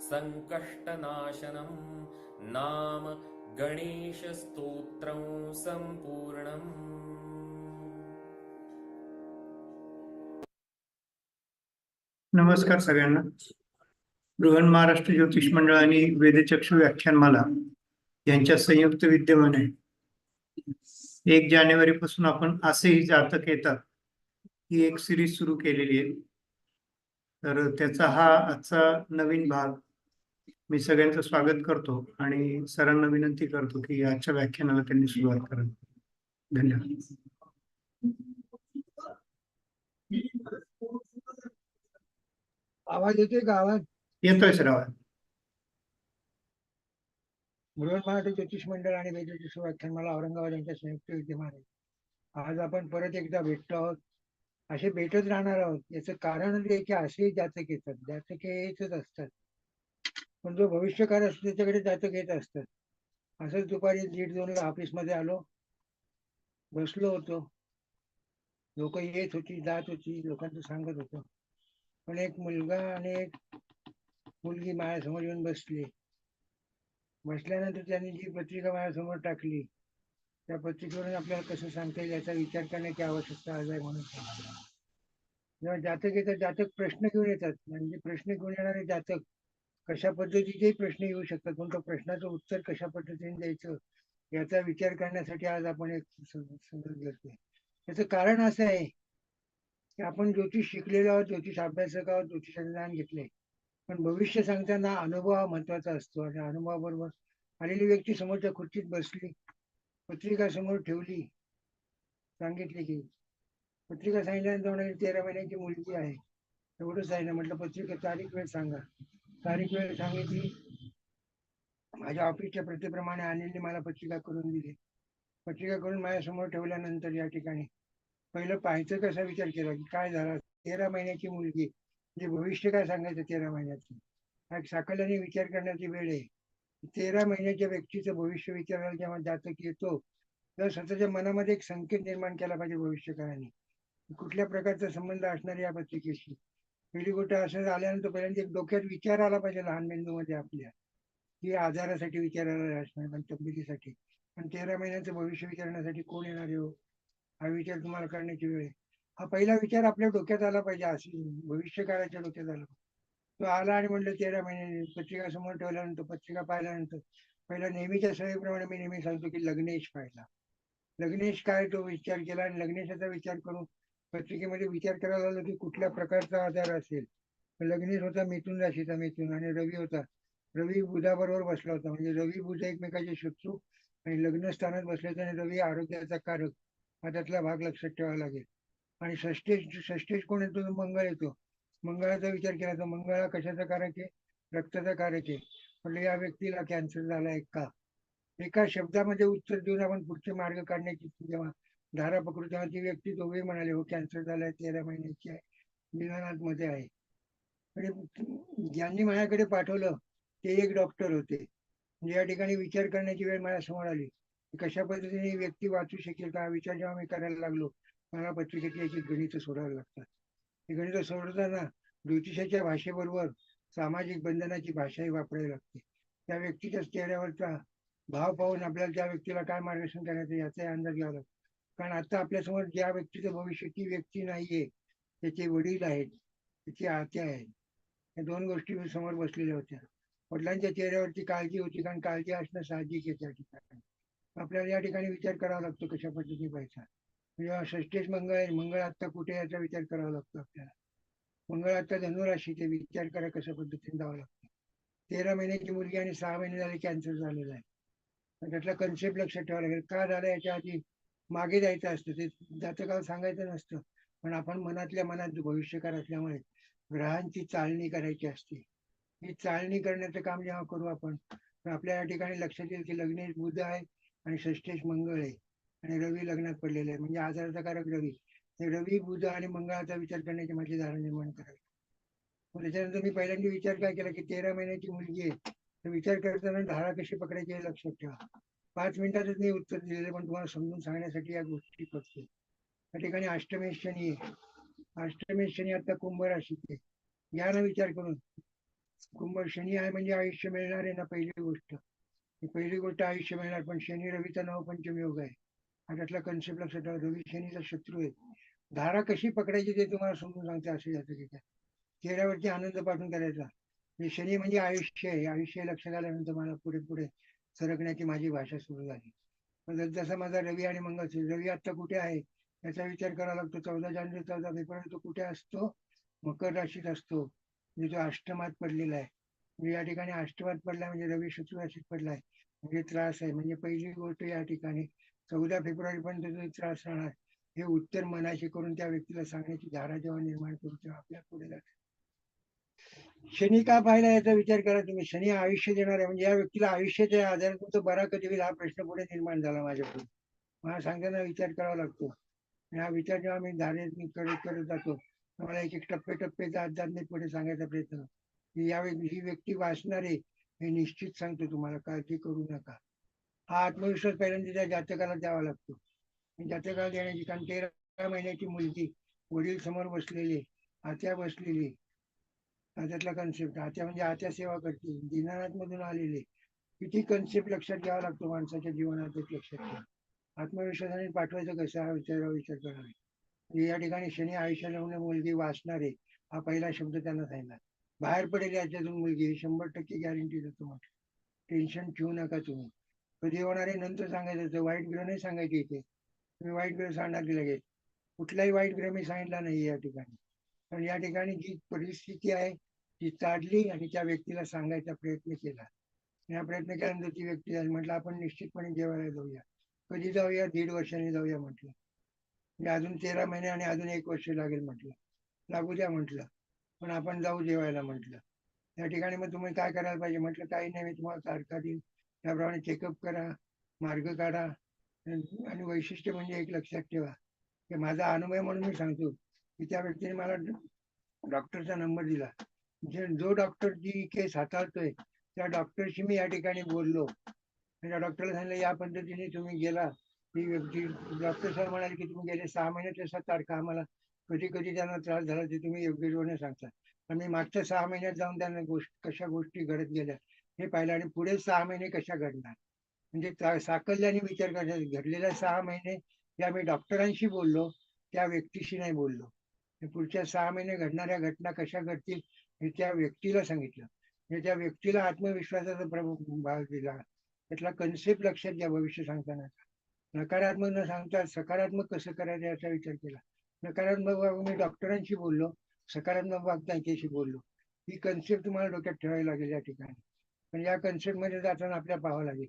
सङ्कष्टनाशनं नाम गणेशस्तोत्रं सम्पूर्णम्। नमस्कार सगळ्यांना. बृहन महाराष्ट्र ज्योतिष मंडळ आणि वेदचक्षु व्याख्यानमाला यांच्या संयुक्त विद्यमाने एक जानेवारी पासून आपण असेही जातक येतात ही एक सिरीज सुरू केलेली आहे. तर त्याचा हा आजचा नवीन भाग मी सगळ्यांचं स्वागत करतो आणि सरांना विनंती करतो की आजच्या व्याख्यानाला त्यांनी सुरुवात करावी धन्यवाद. आवाज येतोय का? आवाज? येतोय सर आवाज. बृहन मराठी ज्योतिष मंडळ आणि वेदज्योतिष व्याख्यान मला औरंगाबाद यांच्या संयुक्त विद्यमान. आज आपण परत एकदा भेटतो आहोत. असे भेटत राहणार आहोत. याचं कारण की असे जातक येतात. जातक येतच असतात. पण जो भविष्यकार असतो त्याच्याकडे जातक येत असतात असंच दुपारी दीड दोनला ऑफिसमध्ये आलो. बसलो होतो. लोक येत होती जात होती लोकांचं सांगत होतो. पण एक मुलगा आणि एक मुलगी माझ्यासमोर येऊन बसली. बसल्यानंतर त्यांनी जी पत्रिका माझ्यासमोर टाकली त्या पत्रिकेवरून आपल्याला कसं सांगता येईल याचा विचार करण्याची आवश्यकता आज आहे म्हणून जेव्हा जातक येतात जातक प्रश्न घेऊन येतात. म्हणजे प्रश्न घेऊन येणारे जातक कशा पद्धतीचे प्रश्न येऊ शकतात? पण त्या प्रश्नाचं उत्तर कशा पद्धतीने द्यायचं? याचा विचार करण्यासाठी आज आपण एक घेतोय त्याचं कारण असं आहे की आपण ज्योतिष शिकलेलो आहोत ज्योतिष अभ्यासक आहोत ज्योतिषाचं ज्ञान घेतलंय. पण भविष्य सांगताना अनुभव हा महत्त्वाचा असतो. आणि अनुभवाबरोबर आलेली व्यक्ती समोरच्या खुर्चीत बसली पत्रिका समोर ठेवली सांगितली की पत्रिका सांगितल्यानंतर तेरा महिन्याची मुलगी आहे. एवढंच आहे ना? म्हटलं पत्रिका तारीख वेळ सांगा. तारीख वेळ सांगितली माझ्या ऑफिसच्या प्रतीप्रमाणे अनिलने मला पत्रिका करून दिली. पत्रिका करून माझ्यासमोर ठेवल्यानंतर या ठिकाणी पहिलं पाहायचं कसा विचार केला की काय झालं? तेरा महिन्याची मुलगी म्हणजे भविष्य काय सांगायचं तेरा महिन्याचं? हा साकल्याने विचार करण्याची वेळ आहे. तेरा महिन्याच्या व्यक्तीचं भविष्य विचारायला जेव्हा जातक येतो तर स्वतःच्या मनामध्ये एक संकेत निर्माण केला पाहिजे भविष्यकाळाने. कुठल्या प्रकारचा संबंध असणार या पत्रिकेशी? हेलिकॉप्टर असं झाल्यानंतर पहिल्यांदा एक डोक्यात विचार आला पाहिजे लहान मेंदूमध्ये आपल्या. की आजारासाठी विचारायला असणार पण तब्येतीसाठी. पण तेरा महिन्याचं भविष्य विचारण्यासाठी कोण येणार आहे हो? हा विचार तुम्हाला करण्याची वेळ आहे. हा पहिला विचार आपल्या डोक्यात आला पाहिजे अशी भविष्य काळाच्या डोक्यात आला पाहिजे. तो आला आणि म्हणलं तेरा महिने पत्रिका समोर ठेवल्यानंतर पत्रिका पाहिल्यानंतर पहिला नेहमीच्या सवयीप्रमाणे मी नेहमी सांगतो की लग्नेश पाहिला. लग्नेश काय तो विचार केला आणि लग्नेशाचा विचार करून पत्रिकेमध्ये विचार करायला लागलो की कुठल्या प्रकारचा आजार असेल. तर होता मिथून राशीचा मिथून आणि रवी होता. रवी बुधाबरोबर बसला होता. म्हणजे रवी बुध एकमेकाचे शत्रू आणि लग्न स्थानात बसल्याचा आणि रवी आरोग्याचा कारक हा त्यातला भाग लक्षात ठेवावा लागेल. आणि षष्टेश षष्टेश कोण येतो? मंगळ येतो. मंगळाचा विचार केला तर मंगळा कशाचा कारक आहे? रक्ताचा कारक आहे. म्हणजे या व्यक्तीला कॅन्सर आहे का? एका शब्दामध्ये उत्तर देऊन आपण पुढचे मार्ग काढण्याची जेव्हा धारा पकडू ती व्यक्ती दोघे म्हणाले हो कॅन्सर झालाय तेरा महिन्याची आहे. निदानात मध्ये आहे ज्यांनी माझ्याकडे पाठवलं ते एक डॉक्टर होते. म्हणजे या ठिकाणी विचार करण्याची वेळ मला समोर आली कशा पद्धतीने व्यक्ती वाचू शकेल का विचार जेव्हा मी करायला लागलो मला पत्रिकेतली याची गणित सोडायला लागतात. हे गणित सोडताना ज्योतिषाच्या भाषेबरोबर सामाजिक बंधनाची भाषाही वापरावी लागते. त्या व्यक्तीच्या चेहऱ्यावरचा भाव पाहून आपल्याला त्या व्यक्तीला काय मार्गदर्शन करायचं याचाही अंदाज घ्यावा लागतो. कारण आता आपल्यासमोर ज्या व्यक्तीचं भविष्य ती व्यक्ती नाहीये. त्याचे वडील आहेत त्याची आत्या आहेत. या दोन गोष्टी समोर बसलेल्या होत्या. वडिलांच्या चेहऱ्यावरती काळजी होती कारण काळजी असणं साहजिक आहे त्या ठिकाणी. आपल्याला या ठिकाणी विचार करावा लागतो कशा पद्धतीने पैसा म्हणजे षष्टेश मंगळ आहे मंगळ आत्ता कुठे याचा विचार करावा लागतो आपल्याला. मंगळ आत्ता धनुराशी ते विचार करा कशा पद्धतीने जावं लागतं. तेरा महिन्याची मुलगी आणि सहा महिने झाले कॅन्सर झालेला आहे. त्यातला कन्सेप्ट लक्षात ठेवा लागेल. का झालं याच्या आधी? मागे जायचं असतं ते जातकाला सांगायचं नसतं. पण आपण मनातल्या मनात भविष्यकार असल्यामुळे ग्रहांची चालणी करायची असते. ही चालणी करण्याचं काम जेव्हा करू आपण तर आपल्या या ठिकाणी लक्षात येईल की लग्नेश बुध आहे आणि षष्ठेश मंगळ आहे. आणि रवी लग्नात पडलेला आहे म्हणजे आजाराचा कारक रवी. हे रवी बुध आणि मंगळाचा विचार करण्याची माझी धारणा निर्माण करावी मग त्याच्यानंतर मी पहिल्यांदा विचार काय केला की तेरा महिन्याची मुलगी आहे. तर विचार करताना धारा कशी पकडायची हे लक्षात ठेवा. पाच मिनिटातच मी उत्तर दिलेलं पण तुम्हाला समजून सांगण्यासाठी या गोष्टी करतो त्या ठिकाणी अष्टमेश शनी आहे. अष्टमेश शनी आता कुंभ राशीत आहे. यानं विचार करून. कुंभ शनी आहे म्हणजे आयुष्य मिळणार आहे ना पहिली गोष्ट. पहिली गोष्ट आयुष्य मिळणार पण शनी रवीचा नवपंचम योग आहे. हा त्यातला कन्सेप्ट लक्षात ठेवा रवी शनीचा शत्रू आहे. धारा कशी पकडायची ते तुम्हाला समजून सांगते असं जातं की काय चेहऱ्यावरती आनंद पाठवून करायचा. शनी म्हणजे आयुष्य आहे. आयुष्य लक्षात आल्यानंतर मला पुढे पुढे सरकण्याची माझी भाषा सुरू झाली. मग जसा माझा रवी आणि मंगळसूत्र रवी आत्ता कुठे आहे? याचा विचार करावा लागतो. चौदा जानेवारी चौदा फेब्रुवारी तो कुठे असतो? मकर राशीत असतो. म्हणजे तो अष्टमात पडलेला आहे. म्हणजे या ठिकाणी अष्टमात पडला म्हणजे रवी शुक्र राशीत पडलाय म्हणजे त्रास आहे. म्हणजे पहिली गोष्ट या ठिकाणी चौदा फेब्रुवारी पर्यंत त्रास राहणार हे उत्तर मनाशी करून त्या व्यक्तीला सांगण्याची धारा जेव्हा निर्माण करू तेव्हा आपल्या पुढे जाते. शनी का पाहिला याचा विचार करा तुम्ही. शनी आयुष्य देणार आहे. म्हणजे या व्यक्तीला आयुष्याच्या आधारे तो बरा कधी होईल हा प्रश्न पुढे निर्माण झाला माझ्याकडून. मला सांगताना विचार करावा लागतो. आणि हा विचार जेव्हा मी धारेत करत करत जातो मला एक एक टप्पे टप्पे जात जात नाही पुढे सांगायचा प्रयत्न की यावेळी ही व्यक्ती वाचणार आहे हे निश्चित सांगतो तुम्हाला काळजी करू नका. हा आत्मविश्वास पहिल्यांदा त्या जातकाला द्यावा लागतो. जातकाला देण्याची कारण तेरा महिन्याची मुलगी वडील समोर बसलेली आत्या बसलेली त्यातला कन्सेप्ट आत्या म्हणजे आत्या सेवा करते. दिनानाथ मधून आलेले किती कन्सेप्ट लक्षात घ्यावा लागतो माणसाच्या जीवनात एक लक्षात घ्या. आत्मविश्वासाने पाठवायचं कसं हा विचार विचार करावा म्हणजे या ठिकाणी शनी आयुष्याला म्हणून मुलगी वाचणारे हा पहिला शब्द त्यांना सांगितला. बाहेर पडेल याच्यातून मुलगी शंभर टक्के गॅरंटी देतो म्हटलं टेन्शन ठेवू नका तुम्ही. कधी होणारे नंतर सांगायचं वाईट ग्रह नाही सांगायचे इथे. तुम्ही वाईट ग्रह सांगणार की लगेच. कुठलाही वाईट ग्रह मी सांगितला नाही या ठिकाणी. पण या ठिकाणी जी परिस्थिती आहे ती चाडली आणि त्या व्यक्तीला सांगायचा प्रयत्न केला. या प्रयत्न केल्यानंतर ती व्यक्ती झाली म्हटलं आपण निश्चितपणे जेवायला जाऊया. कधी जाऊया? दीड वर्षाने जाऊया म्हटलं. म्हणजे अजून तेरा महिने आणि अजून एक वर्ष लागेल म्हटलं. लागू द्या म्हटलं. पण आपण जाऊ जेवायला म्हटलं. त्या ठिकाणी मग तुम्ही काय करायला पाहिजे? म्हटलं काही नाही मी तुम्हाला तारखा देईन त्याप्रमाणे चेकअप करा मार्ग काढा. आणि वैशिष्ट्य म्हणजे एक लक्षात ठेवा. की माझा अनुभव म्हणून मी सांगतो की त्या व्यक्तीने मला डॉक्टरचा नंबर दिला. जो डॉक्टर जी केस हाताळतोय त्या डॉक्टरशी मी या ठिकाणी बोललो. त्या डॉक्टरला सांगितलं या पद्धतीने तुम्ही गेला. ती व्यक्ती डॉक्टर साहेब म्हणाले की तुम्ही गेले सहा महिने तसा तारखा आम्हाला. कधी कधी त्यांना त्रास झाला ते तुम्ही योग्य जोडणे सांगता. पण मी मागच्या सहा महिन्यात जाऊन त्यांना गोष्ट कशा गोष्टी घडत गेल्या हे पाहिलं आणि पुढे सहा महिने कशा घडणार? म्हणजे साकल्याने विचार करण्यात घडलेल्या सहा महिने या मी डॉक्टरांशी बोललो त्या व्यक्तीशी नाही बोललो. पुढच्या सहा महिने घडणाऱ्या घटना कशा घडतील हे त्या व्यक्तीला सांगितलं. म्हणजे त्या व्यक्तीला आत्मविश्वासाचा प्रभाव भाग दिला. त्यातला कन्सेप्ट लक्षात घ्या भविष्य सांगताना. नकारात्मक न सांगता सकारात्मक कसं करायचं याचा विचार केला. नकारात्मक बाब मी डॉक्टरांशी बोललो सकारात्मक बाब त्यांच्याशी बोललो. ही कन्सेप्ट तुम्हाला डोक्यात ठेवावी लागेल या ठिकाणी. पण या कन्सेप्टमध्ये जाताना आपल्याला पाहावं लागेल.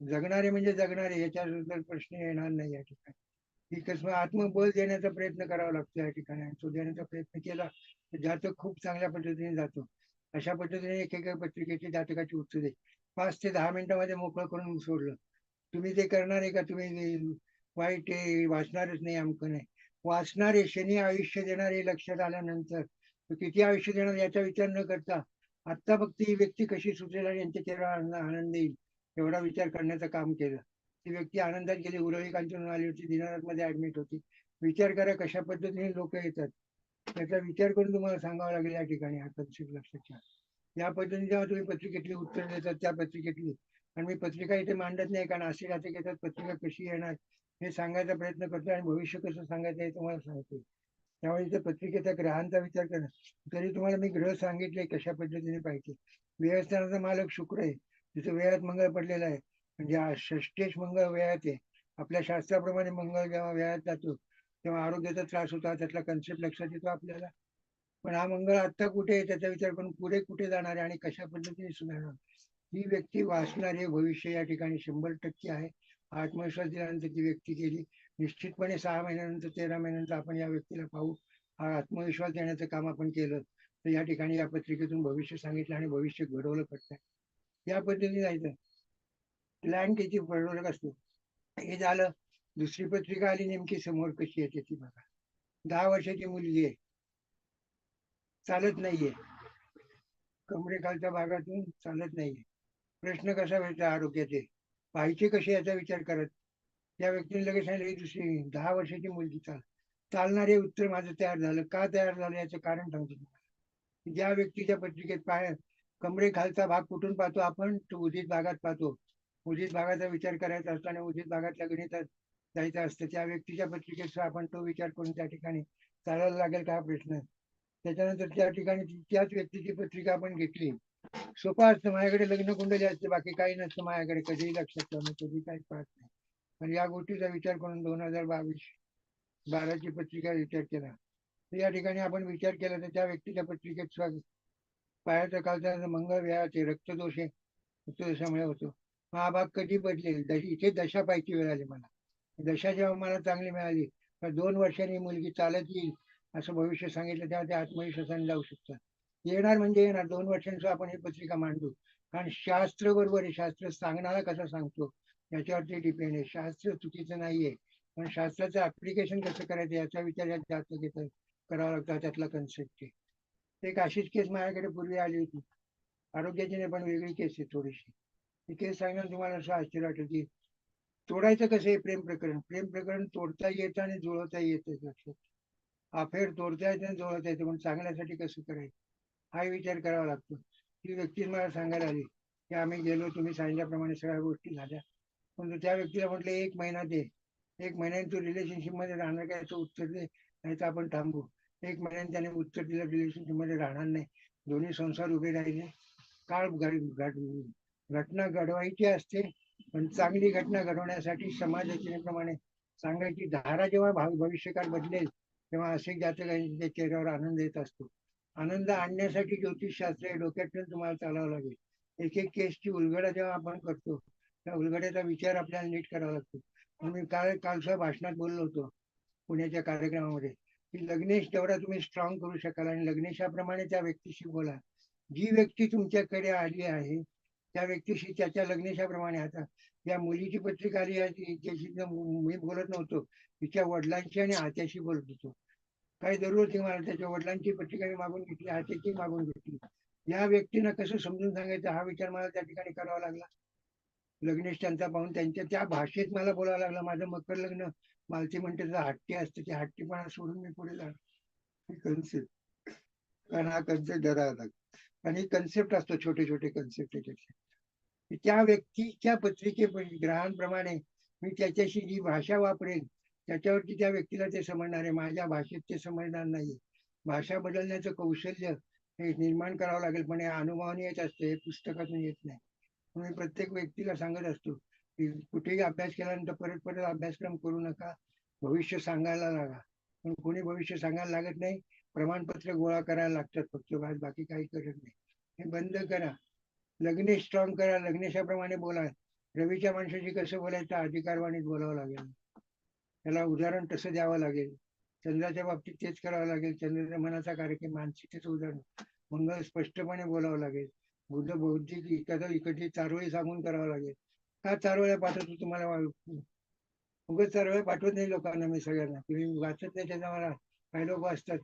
जगणारे म्हणजे जगणारे याच्याबद्दल प्रश्न येणार नाही या ठिकाणी. की कसं आत्मबळ देण्याचा प्रयत्न करावा लागतो या ठिकाणी तो देण्याचा प्रयत्न केला तर जातक खूप चांगल्या पद्धतीने जातो. अशा पद्धतीने एकेका पत्रिकेची जातकाची उत्तर दे. पाच ते दहा मिनिटामध्ये मोकळं करून सोडलं. तुम्ही ते करणार आहे का? तुम्ही वाईट आहे वाचणारच नाही अमकं नाही. वाचणारे शनी आयुष्य देणारे लक्षात आल्यानंतर. तो किती आयुष्य देणार याचा विचार न करता आत्ता फक्त ही व्यक्ती कशी सुचेल आणि यांच्या चेहरा आनंद येईल एवढा विचार करण्याचं काम केलं. ती व्यक्ती आनंदात गेली उरळी कांचन आली होती दिनानाथमध्ये ऍडमिट होती. विचार करा कशा पद्धतीने लोक येतात. त्याचा विचार करून तुम्हाला सांगावा लागेल या ठिकाणी हा कन्सेप्ट लक्षात. घ्या या पद्धतीने जेव्हा तुम्ही पत्रिकेतली उत्तर देतात त्या पत्रिकेतली. आणि मी पत्रिका इथे मांडत नाही कारण असे जाते घेतात पत्रिका कशी येणार हे सांगायचा प्रयत्न करतो आणि भविष्य कसं सांगायचं हे तुम्हाला सांगतो. त्यामुळे इथे पत्रिकेचा ग्रहांचा विचार करणं तरी तुम्हाला मी ग्रह सांगितले कशा पद्धतीने पाहिजे. व्यवस्थानाचा मालक शुक्र आहे. तिथं वेळात मंगळ पडलेला आहे. म्हणजे हा षष्टेश मंगळ वेळात आहे. आपल्या शास्त्राप्रमाणे मंगळ जेव्हा वेळात जातो तेव्हा आरोग्याचा त्रास होता त्यातला कन्सेप्ट लक्षात येतो आपल्याला. पण हा मंगळ आत्ता कुठे आहे त्याचा विचार करून पुढे कुठे जाणार आहे आणि कशा पद्धतीने सुधारणार ही व्यक्ती वाचणारे भविष्य या ठिकाणी शंभर टक्के आहे. आत्मविश्वास दिल्यानंतर ती व्यक्ती गेली. निश्चितपणे सहा महिन्यानंतर तेरा महिन्यानंतर आपण या व्यक्तीला पाहू. हा आत्मविश्वास देण्याचं काम आपण केलं तर या ठिकाणी या पत्रिकेतून भविष्य सांगितलं आणि भविष्य घडवलं पडतंय या पद्धतीने जायचं. प्लॅन किती फरक असतो हे झालं. दुसरी पत्रिका आली नेमकी समोर कशी येते ती बघा. दहा वर्षाची मुलगी आहे. चालत नाहीये. कमरेखालच्या भागातून चालत नाहीये. प्रश्न कसा व्हायचा आरोग्याचे? पाहिजे कसे याचा विचार करत? त्या व्यक्तीने लगेच सांगितलं की दुसरी दहा वर्षाची मुलगी चाल चालणारे उत्तर माझं तयार झालं. का तयार झालं याचं कारण सांगतो तुम्हाला. ज्या व्यक्तीच्या पत्रिकेत पाय कमरे खालचा भाग कुठून पाहतो आपण? तो उदित भागात पाहतो. उजित भागाचा विचार करायचा असतो आणि उजित भागातल्या गणितात जायचं असतं. त्या व्यक्तीच्या पत्रिकेचा आपण तो विचार करून त्या ठिकाणी चालायला लागेल का हा प्रश्न. त्याच्यानंतर त्या ठिकाणी त्याच व्यक्तीची पत्रिका आपण घेतली. सोपा असतं. माझ्याकडे लग्न कुंडली असते. बाकी काही नसतं माझ्याकडे. कधीही लक्षात ठेवणं कधी काही पाहत नाही. पण या गोष्टीचा विचार करून दोन हजार बावीस बाराची पत्रिका विचार केला. तर या ठिकाणी आपण विचार केला तर त्या व्यक्तीच्या पत्रिकेत पायाचा कालचा मंगळ व्यायाचे रक्तदोष आहे रक्तदोषामुळे होतो. हा भाग कधी बदलेल इथे दशा पाहिजे वेळ आली मला. दशा जेव्हा मला चांगली मिळाली तर दोन वर्षांनी मुलगी चालत येईल असं भविष्य सांगितलं तेव्हा ते आत्मविश्वासाने जाऊ शकतात. येणार म्हणजे येणार. दोन वर्षांचं आपण ही पत्रिका मांडू. कारण शास्त्र बरोबर आहे. शास्त्र सांगणारा कसा सांगतो? याच्यावरती डिपेंड आहे. शास्त्र चुकीचं नाहीये. पण शास्त्राचं ऍप्लिकेशन कसं करायचं याचा विचार यात जास्त घेत करावा लागतो त्यातला कन्सेप्ट आहे. एक अशीच केस माझ्याकडे पूर्वी आली होती. आरोग्याची नाही पण वेगळी केस आहे थोडीशी. ती केस तुम्हाला असं आश्चर्य वाटत की तोडायचं कसं आहे प्रेम प्रकरण? प्रेम प्रकरण तोडता येतं आणि जुळवता येतं लक्षात अफेअर तोडता येतं आणि जुळवता येतं पण चांगल्यासाठी कसं करायचं? हा विचार करावा लागतो. ती व्यक्ती मला सांगायला आली. की आम्ही गेलो तुम्ही सांगितल्याप्रमाणे सगळ्या गोष्टी झाल्या. पण त्या व्यक्तीला म्हटलं एक महिना दे. एक महिन्याने तू रिलेशनशिपमध्ये राहणार काय याचं उत्तर दे. नाही तर आपण थांबू. एक महिन्याने त्याने उत्तर दिलं रिलेशनशिपमध्ये राहणार नाही. दोन्ही संसार उभे राहिले. काळ घड- घटना घडवायची असते पण चांगली घटना घडवण्यासाठी समाजाप्रमाणे सांगायची धारा जेव्हा भाव- भविष्यकाळ बदलेल तेव्हा असे जातकांच्या चेहऱ्यावर आनंद येत असतो. आनंद आणण्यासाठी ज्योतिषशास्त्र हे डोक्यातून तुम्हाला चालावं लागेल. एक एक केसची उलगडा जेव्हा आपण करतो त्या उलगड्याचा विचार आपल्याला नीट करावा लागतो. म्हणून मी काल कालच्या भाषणात बोललो होतो पुण्याच्या कार्यक्रमामध्ये की लग्नेश तेवढा तुम्ही स्ट्रॉंग करू शकाल आणि लग्नेशाप्रमाणे त्या व्यक्तीशी बोला. जी व्यक्ती तुमच्याकडे आली आहे त्या व्यक्तीशी त्याच्या लग्नाच्याप्रमाणे. आता या मुलीची पत्रिका आली आहे मी बोलत नव्हतो. तिच्या वडिलांची आणि आत्याशी बोलत होतो. काही जरूर ती मला त्याच्या वडिलांची पत्रिका मी मागून घेतली आत्याची मागून घेतली. या व्यक्तीनं कसं समजून सांगायचं? हा विचार मला त्या ठिकाणी करावा लागला. लग्नेश त्यांचा पाहून त्यांच्या त्या भाषेत मला बोलावं लागलं. माझं मकर लग्न मालती म्हणते हट्टी असते. ते हट्टीपणा सोडून मी पुढे जाणार. कन्सेप्ट कारण हा कन्सेप्ट धरावा लागतो आणि कन्सेप्ट असतो छोटे छोटे कन्सेप्ट त्याच्यात त्या व्यक्तीच्या पत्रिके ग्रहांप्रमाणे मी त्याच्याशी जी भाषा वापरेल त्याच्यावरती त्या व्यक्तीला ते समजणार आहे. माझ्या भाषेत ते समजणार नाही भाषा बदलण्याचं कौशल्य हे निर्माण करावं लागेल पण हे अनुभवाने येत असते हे पुस्तकातून येत नाही. म्हणून प्रत्येक व्यक्तीला सांगत असतो की कुठेही अभ्यास केल्यानंतर परत परत अभ्यासक्रम करू नका भविष्य सांगायला लागा. पण कोणी भविष्य सांगायला लागत नाही प्रमाणपत्र गोळा करायला लागतात फक्त बाकी काही करत नाही. हे बंद करा. लग्ने स्ट्रॉंग करा लग्नेशाप्रमाणे बोला. रवीच्या माणसाशी कसं बोलायचं अधिकारवाणीत बोलावं लागेल. त्याला उदाहरण तसं द्यावं लागेल. चंद्राच्या बाबतीत तेच करावं लागेल. चंद्राच्या मनाचा कार्यक्रम मानसिकतेचं उदाहरण. मंगल स्पष्टपणे बोलावं लागेल. बुद्ध बौद्धिक एखादं इकडची चारोळी सांगून करावं लागेल. का चारोळ्या पाठवतो तुम्हाला वा- उगाच चारोळ्या पाठवत नाही लोकांना मी सगळ्यांना. तुम्ही वाचत नाही त्याच्या मला काही लोक असतात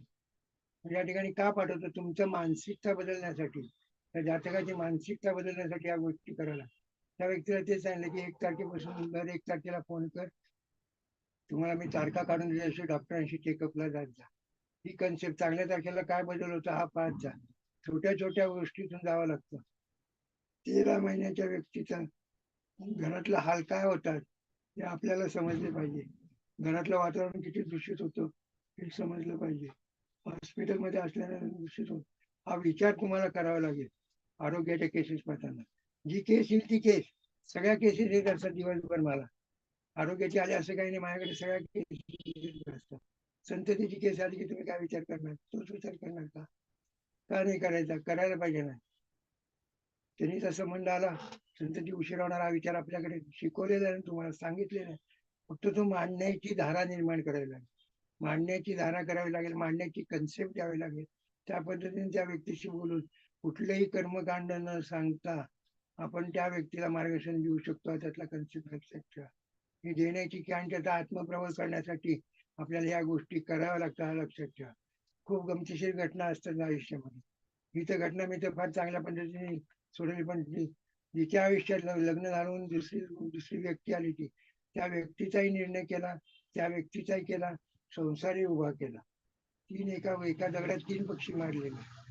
या ठिकाणी का पाठवतो? तुमचं मानसिकता बदलण्यासाठी. त्या जातकाची मानसिकता बदलण्यासाठी या गोष्टी करायला. त्या व्यक्तीला ते सांगितलं की एक तारखेपासून दर एक तारखेला फोन कर. तुम्हाला मी तारखा काढून दिल्याशिवाय डॉक्टरांशी चेकअपला जात जा. ही कन्सेप्ट चांगल्या तारखेला काय बदल होता हा पाहत जा. छोट्या छोट्या गोष्टीतून जावं लागतं. तेरा महिन्याच्या व्यक्तीचा घरातला हाल काय होतात हे आपल्याला समजले पाहिजे. घरातलं वातावरण किती दूषित होतं हे समजलं पाहिजे. हॉस्पिटलमध्ये असल्यानं दूषित होत. हा विचार तुम्हाला करावा लागेल. आरोग्याच्या केसेस पाहताना. जी केस येईल ती केस सगळ्या केसेस येत असतात दिवसभर मला. आरोग्याची आले असं काही नाही माझ्याकडे सगळ्या केसेस असतात. संततीची केस आली की तुम्ही काय विचार करणार? तोच विचार करणार का? का नाही करायचा? करायला पाहिजे ना. त्यांनी जसं म्हणलं आला. संतती उशीर होणार हा विचार आपल्याकडे शिकवलेला आहे तुम्हाला सांगितलेला आहे. फक्त तो मांडण्याची धारा निर्माण करावी लागेल. मांडण्याची धारा करावी लागेल मांडण्याची कन्सेप्ट द्यावी लागेल. त्या पद्धतीने त्या व्यक्तीशी बोलून कुठलेही कर्मकांड न सांगता आपण त्या व्यक्तीला मार्गदर्शन देऊ शकतो त्यातला कन्सेप्ट लक्षात देण्याची किंवा त्याचा आत्मप्रवास करण्यासाठी आपल्याला या गोष्टी कराव्या लागतात हा लक्षात ठेवा. खूप गमतीशीर घटना असतात आयुष्यामध्ये. ही तर घटना मी तर फार चांगल्या पद्धतीने सोडवली पण जिच्या आयुष्यात लग्न घालून दुसरी दुसरी व्यक्ती आली ती त्या व्यक्तीचाही निर्णय केला त्या व्यक्तीचाही केला संसारही उभा केला. तीन एका एका दगडात तीन पक्षी मारलेले.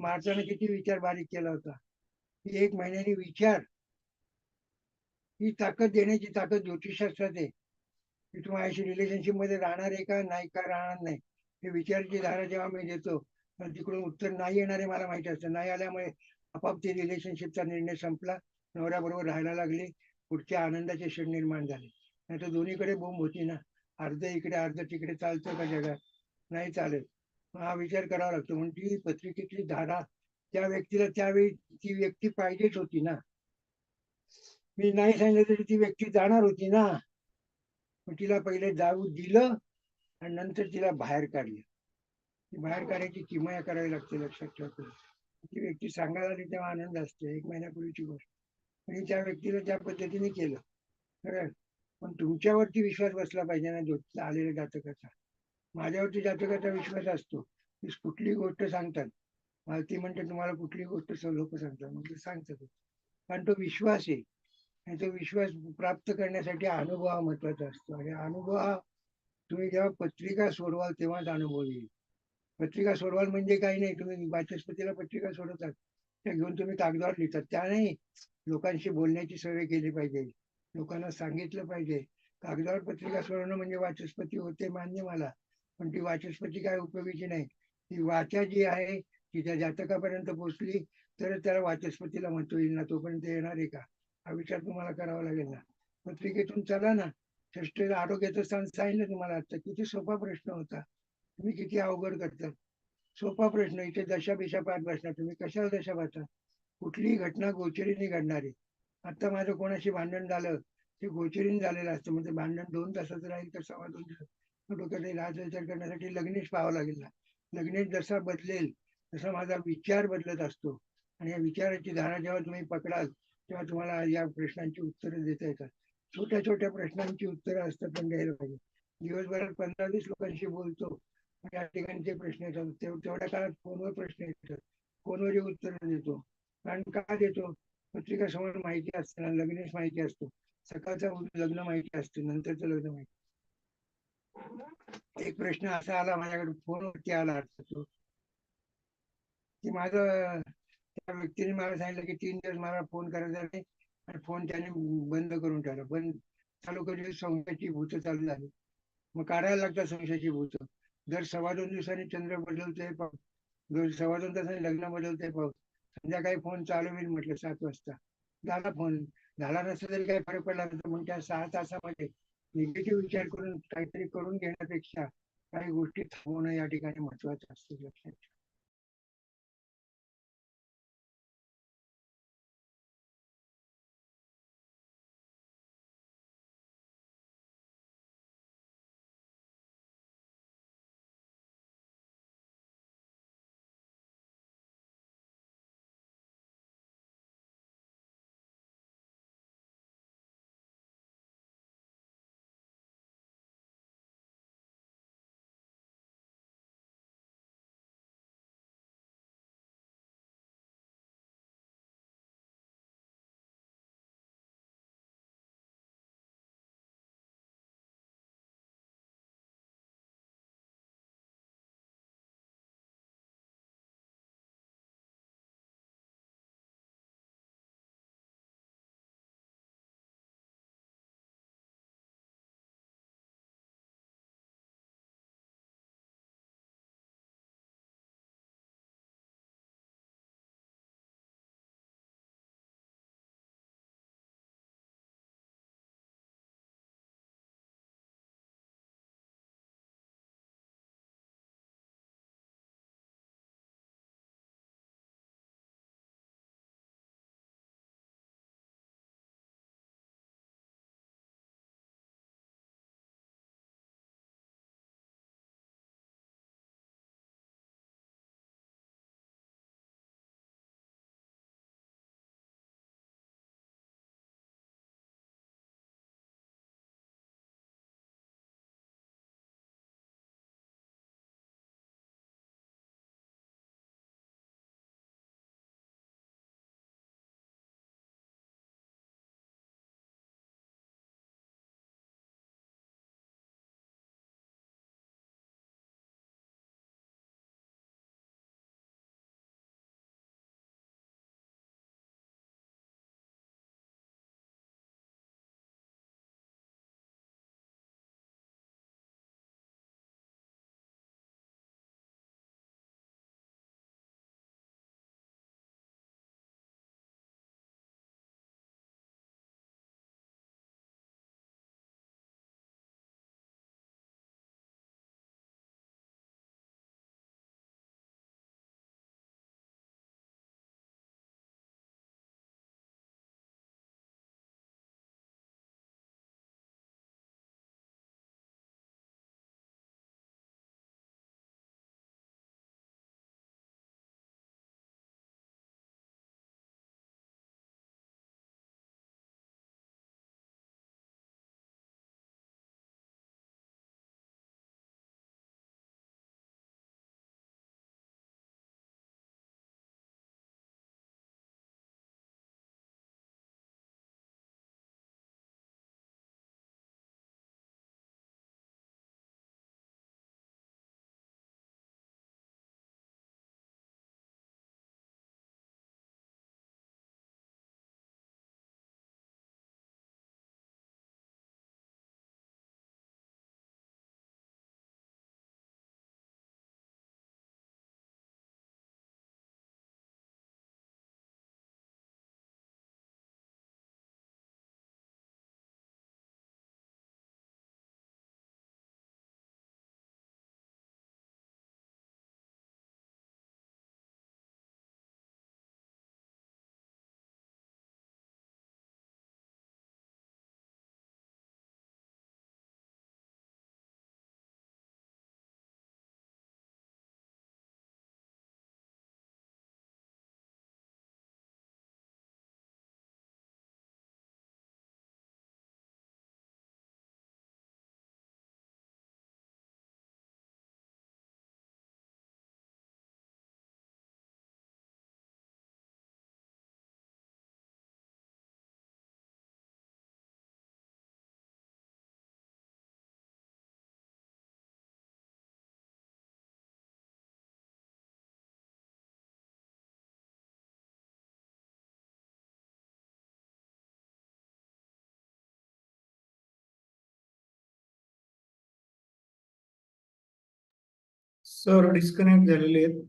माणसाने किती विचार बारीक केला होता. एक महिन्याने विचार. ही ताकद देण्याची ताकद ज्योतिषशास्त्रात आहे. की तुम्हाला रिलेशनशिपमध्ये राहणार आहे का? नाही का? राहणार नाही. हे विचाराची धारा जेव्हा मी देतो तर तिकडून उत्तर नाही येणारे मला माहिती असतं. नाही आल्यामुळे आपाप ते रिलेशनशिपचा निर्णय संपला. नवऱ्याबरोबर राहायला लागले. पुढच्या आनंदाचे क्षण निर्माण झाले. नाही तर दोन्हीकडे बोंब होती ना. अर्ध इकडे अर्ध तिकडे चालतं का जगात? नाही चालत. हा विचार करावा लागतो. म्हणून ती पत्रिकेतली धारा त्या व्यक्तीला त्यावेळी ती व्यक्ती पाहिजेच होती ना. मी नाही सांगितलं तरी ती व्यक्ती जाणार होती ना. मग तिला पहिले जाऊ दिलं आणि नंतर तिला बाहेर काढलं. बाहेर काढायची किमया करावी लागते लक्षात ठेवतो ती व्यक्ती सांगायला आली तेव्हा आनंद असते. एक महिन्यापूर्वीची गोष्ट. आणि त्या व्यक्तीला त्या पद्धतीने केलं. खरं पण तुमच्यावरती विश्वास बसला पाहिजे ना जो आलेल्या जातकाचा. माझ्यावरती जातकाचा विश्वास असतो. की कुठली गोष्ट सांगतात. मला ती म्हणते तुम्हाला कुठली गोष्ट लोक सांगतात. म्हणजे सांगतात. कारण तो विश्वास आहे. आणि तो विश्वास प्राप्त करण्यासाठी अनुभव हा महत्त्वाचा असतो. आणि अनुभव हा तुम्ही जेव्हा पत्रिका सोडवाल तेव्हाच अनुभव येईल. पत्रिका सोडवाल म्हणजे काही नाही. तुम्ही वाचस्पतीला पत्रिका सोडवतात. त्या घेऊन तुम्ही कागदावर लिहितात. त्यानेही लोकांशी बोलण्याची सवय केली पाहिजे. लोकांना सांगितलं पाहिजे. कागदावर पत्रिका सोडवणं म्हणजे वाचस्पती होते मान्य मला. पण ती वाचस्पती काय उपयोगीची नाही. ती वाचा जी आहे ती त्या जातकापर्यंत पोहोचली तर त्याला वाचस्पतीला म्हणतो येईल ना तोपर्यंत येणार आहे का? हा विचार तुम्हाला करावा लागेल ना. पत्रिकेतून चला ना. षष्ट आरोग्याचं स्थान सांगितलं तुम्हाला आता. किती सोपा प्रश्न होता. तुम्ही किती अवघड करता. सोपा प्रश्न इथे दशा बिशा पाठ बसणार तुम्ही कशाला दशा पाहता? कुठलीही घटना गोचरीने घडणारी आता माझं कोणाशी भांडण झालं? ते गोचरीने झालेलं असतं. म्हणजे भांडण दोन तासाचं राहील तर सव्वा दोन तास. मग राज विचार करण्यासाठी लग्नेश पाहावं लागेल लग्नेश जसा बदलेल तसा माझा विचार बदलत असतो. आणि या विचाराची धारा जेव्हा तुम्ही पकडाल तेव्हा तुम्हाला या प्रश्नांची उत्तरं देता येतात. छोट्या छोट्या प्रश्नांची उत्तरं असतात पण द्यायला पाहिजे दिवसभरात पंधरा वीस लोकांशी बोलतो या ठिकाणी ते प्रश्न येतात तेवढ्या काळात फोनवर प्रश्न येतात. फोनवरही उत्तरं देतो. कारण का देतो? पत्रिका समोर माहिती असते ना लग्नेश माहिती असतो. सकाळचं लग्न माहिती असते नंतरचं लग्न माहिती एक प्रश्न असा आला माझ्याकडे फोनवरती आला तो की माझं त्या व्यक्तीने मला सांगितलं की तीन दिवस मला फोन करायचा नाही आणि फोन त्याने बंद करून ठेवला बंद चालू करून संशयाची भूत चालू झाली. मग काढायला लागतात संशयाची भूत. दर सव्वा दोन दिवसांनी चंद्र बदलतोय पाऊस. दर सव्वा दोन तासांनी लग्न बदलतोय पाऊस. संध्याकाळी फोन चालू होईल म्हटलं सात वाजता. झाला फोन. झाला नसता तरी काही फरक पडला नसतो. पण त्या सहा तासामध्ये निगेटिव्ह विचार करून काहीतरी करून घेण्यापेक्षा काही गोष्टी थांबवणं या ठिकाणी महत्वाचं असतं लक्षात सर डिस्कनेक्ट झालेले आहेत.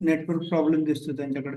नेटवर्क प्रॉब्लेम दिसतो त्यांच्याकडे.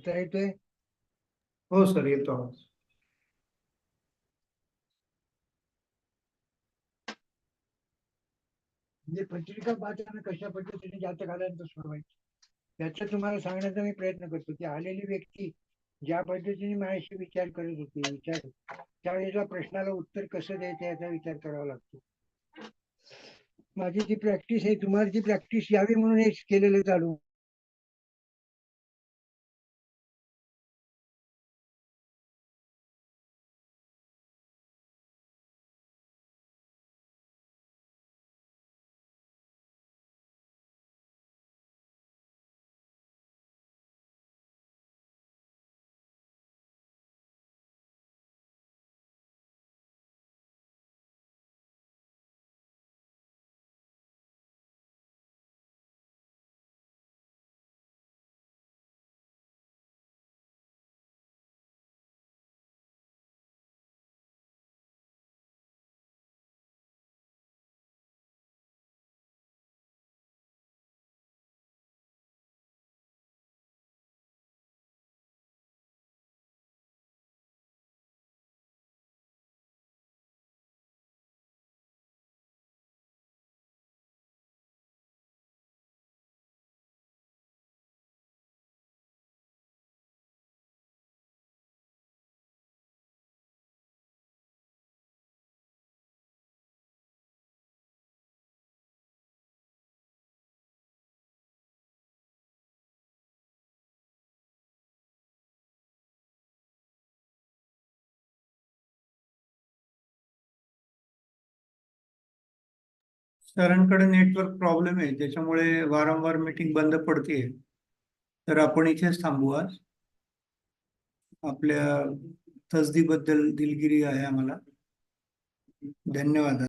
आता येतोय हो सर येतो आवाज म्हणजे पत्रिका पाहताना कशा पद्धतीने जातक आल्यानंतर सोडवायची याचा तुम्हाला सांगण्याचा मी प्रयत्न करतो की आलेली व्यक्ती ज्या पद्धतीने माझ्याशी विचार करत होती विचार त्यावेळेला प्रश्नाला उत्तर कसं द्यायचं याचा विचार करावा लागतो माझी जी प्रॅक्टिस आहे तुम्हाला जी प्रॅक्टिस यावी म्हणून हे केलेलं चालू सरांकडे नेटवर्क प्रॉब्लेम आहे त्याच्यामुळे वारंवार मीटिंग बंद पडते तर आपण इथेच थांबू आज. आपल्या तसदीबद्दल दिलगिरी आहे आम्हाला. धन्यवाद.